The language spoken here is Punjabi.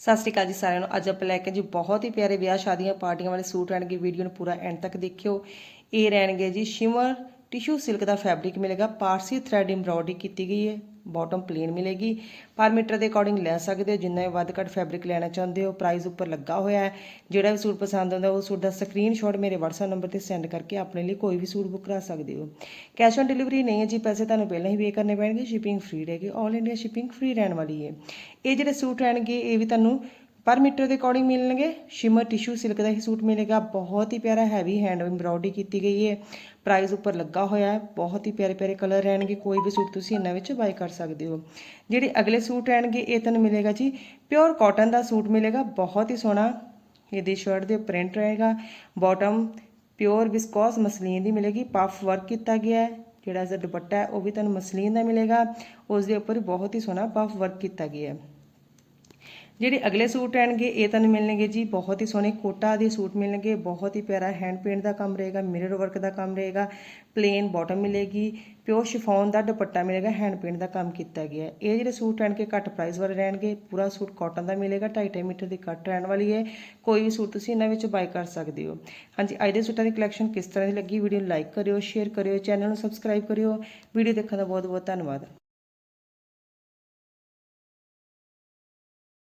ਸਤਿ ਸ਼੍ਰੀ ਅਕਾਲ ਜੀ ਸਾਰਿਆਂ ਨੂੰ। ਅੱਜ ਆਪਾਂ ਲੈ ਕੇ ਜੀ ਬਹੁਤ ਹੀ ਪਿਆਰੇ ਵਿਆਹ ਸ਼ਾਦੀਆਂ, ਪਾਰਟੀਆਂ ਵਾਲੇ ਸੂਟ ਰਹਿਣਗੇ। ਵੀਡੀਓ ਨੂੰ ਪੂਰਾ ਐਂਡ ਤੱਕ ਦੇਖਿਓ। ਇਹ ਰਹਿਣਗੇ ਜੀ ਸ਼ਿਮਰ ਟਿਸ਼ੂ ਸਿਲਕ ਦਾ ਫੈਬਰਿਕ ਮਿਲੇਗਾ। ਪਾਰਸੀ ਥ੍ਰੈਡ ਐਮਬ੍ਰੋਇਡਰੀ ਕੀਤੀ ਗਈ ਹੈ। ਬਾਟਮ ਪਲੇਨ ਮਿਲੇਗੀ। ਪਰ ਮੀਟਰ ਦੇ ਅਕੋਰਡਿੰਗ ਲੈ ਸਕਦੇ ਹੋ, ਜਿੰਨਾ ਵੀ ਵੱਧ ਘੱਟ ਫੈਬਰਿਕ ਲੈਣਾ ਚਾਹੁੰਦੇ ਹੋ ਪ੍ਰਾਈਸ ਉੱਪਰ ਲੱਗਾ ਹੋਇਆ ਹੈ। ਜਿਹੜਾ ਵੀ ਸੂਟ ਪਸੰਦ ਆਉਂਦਾ, ਉਹ ਸੂਟ ਦਾ ਸਕਰੀਨਸ਼ਾਟ ਮੇਰੇ WhatsApp ਨੰਬਰ ਤੇ ਸੈਂਡ ਕਰਕੇ ਆਪਣੇ ਲਈ ਕੋਈ ਵੀ ਸੂਟ ਬੁੱਕ ਕਰਾ ਸਕਦੇ ਹੋ। ਕੈਸ਼ ਔਨ ਡਿਲੀਵਰੀ ਨਹੀਂ ਹੈ ਜੀ, ਪੈਸੇ ਤੁਹਾਨੂੰ ਪਹਿਲਾਂ ਹੀ ਪੇ ਕਰਨੇ ਪੈਣਗੇ ਸ਼ਿਪਿੰਗ ਫ੍ਰੀ ਰਹੇਗੀ ਆਲ ਇੰਡੀਆ ਸ਼ਿਪਿੰਗ ਫ੍ਰੀ ਰਹਿਣ ਵਾਲੀ ਹੈ। ਇਹ ਜਿਹੜੇ ਸੂਟ ਰਹਿਣਗੇ, ਇਹ ਵੀ ਤੁਹਾਨੂੰ ਪਰ ਮੀਟਰ ਦੇ ਅਕੋਰਡਿੰਗ ਮਿਲਣਗੇ। ਸ਼ਿਮਰ ਟਿਸ਼ੂ ਸਿਲਕ ਦਾ ਹੀ ਸੂਟ ਮਿਲੇਗਾ। ਬਹੁਤ ਹੀ ਪਿਆਰਾ ਹੈਵੀ ਹੈਂਡ ਐਮਬ੍ਰੋਇਡਰੀ ਕੀਤੀ ਗਈ ਹੈ। ਪ੍ਰਾਈਸ ਉੱਪਰ ਲੱਗਾ ਹੋਇਆ ਹੈ। ਬਹੁਤ ਹੀ ਪਿਆਰੇ ਪਿਆਰੇ ਕਲਰ ਰਹਿਣਗੇ। ਕੋਈ ਵੀ ਸੂਟ ਤੁਸੀਂ ਇਹਨਾਂ ਵਿੱਚ ਬਾਈ ਕਰ ਸਕਦੇ ਹੋ। ਜਿਹੜੇ ਅਗਲੇ ਸੂਟ ਰਹਿਣਗੇ, ਇਹ ਤੁਹਾਨੂੰ ਮਿਲੇਗਾ ਜੀ। ਪਿਓਰ ਕਾਟਨ ਦਾ ਸੂਟ ਮਿਲੇਗਾ। ਬਹੁਤ ਹੀ ਸੋਹਣਾ। ਇਹਦੀ ਸ਼ਰਟ ਦੇ ਪ੍ਰਿੰਟ ਰਹੇਗਾ। ਬਾਟਮ ਪਿਓਰ ਵਿਸਕੋਸ ਮਸਲੀਨ ਦੀ ਮਿਲੇਗੀ। ਪਫ ਵਰਕ ਕੀਤਾ ਗਿਆ ਹੈ। ਜਿਹੜਾ ਇਸ ਦੁਪੱਟਾ ਹੈ, ਉਹ ਵੀ ਤੁਹਾਨੂੰ ਮਸਲੀਨ ਦਾ ਮਿਲੇਗਾ। ਉਸ ਦੇ ਉੱਪਰ ਬਹੁਤ ਹੀ ਸੋਹਣਾ ਪਫ ਵਰਕ ਕੀਤਾ ਗਿਆ ਹੈ। ਜਿਹੜੇ ਅਗਲੇ ਸੂਟ ਆਣਗੇ ਇਹ ਤੁਹਾਨੂੰ ਮਿਲਣਗੇ ਜੀ। ਬਹੁਤ ਹੀ ਸੋਹਣੇ ਕੋਟਾ ਦੇ ਸੂਟ ਮਿਲਣਗੇ। ਬਹੁਤ ਹੀ ਪਿਆਰਾ ਹੈਂਡ ਪੇਂਟ ਦਾ ਕੰਮ ਰਹੇਗਾ ਮਿਰਰ ਵਰਕ ਦਾ ਕੰਮ ਰਹੇਗਾ ਪਲੇਨ ਬਾਟਮ ਮਿਲੇਗੀ ਪਿਓਰ ਸ਼ਿਫੋਨ ਦਾ ਦੁਪੱਟਾ ਮਿਲੇਗਾ ਹੈਂਡ ਪੇਂਟ ਦਾ ਕੰਮ ਕੀਤਾ ਗਿਆ ਇਹ ਜਿਹੜੇ ਸੂਟ ਰਹਿਣਗੇ ਘੱਟ ਪ੍ਰਾਈਸ ਵਾਲੇ ਰਹਿਣਗੇ। ਪੂਰਾ ਸੂਟ ਕਾਟਨ ਦਾ ਮਿਲੇਗਾ 2.5 ਮੀਟਰ ਦੀ ਕੱਟ ਰਹਿਣ ਵਾਲੀ ਹੈ। ਕੋਈ ਵੀ ਸੂਟ ਤੁਸੀਂ ਇਹਨਾਂ ਵਿੱਚ ਬਾਈ ਕਰ ਸਕਦੇ ਹੋ। ਹਾਂਜੀ, ਅੱਜ ਦੇ ਸੂਟਾਂ ਦੀ ਕਲੈਕਸ਼ਨ ਕਿਸ ਤਰ੍ਹਾਂ ਦੀ ਲੱਗੀ? ਵੀਡੀਓ ਨੂੰ ਲਾਈਕ ਕਰਿਓ ਸ਼ੇਅਰ ਕਰਿਓ ਚੈਨਲ ਨੂੰ ਸਬਸਕ੍ਰਾਈਬ ਕਰਿਓ। ਵੀਡੀਓ ਦੇਖਣ ਦਾ ਬਹੁਤ ਬਹੁਤ ਧੰਨਵਾਦ।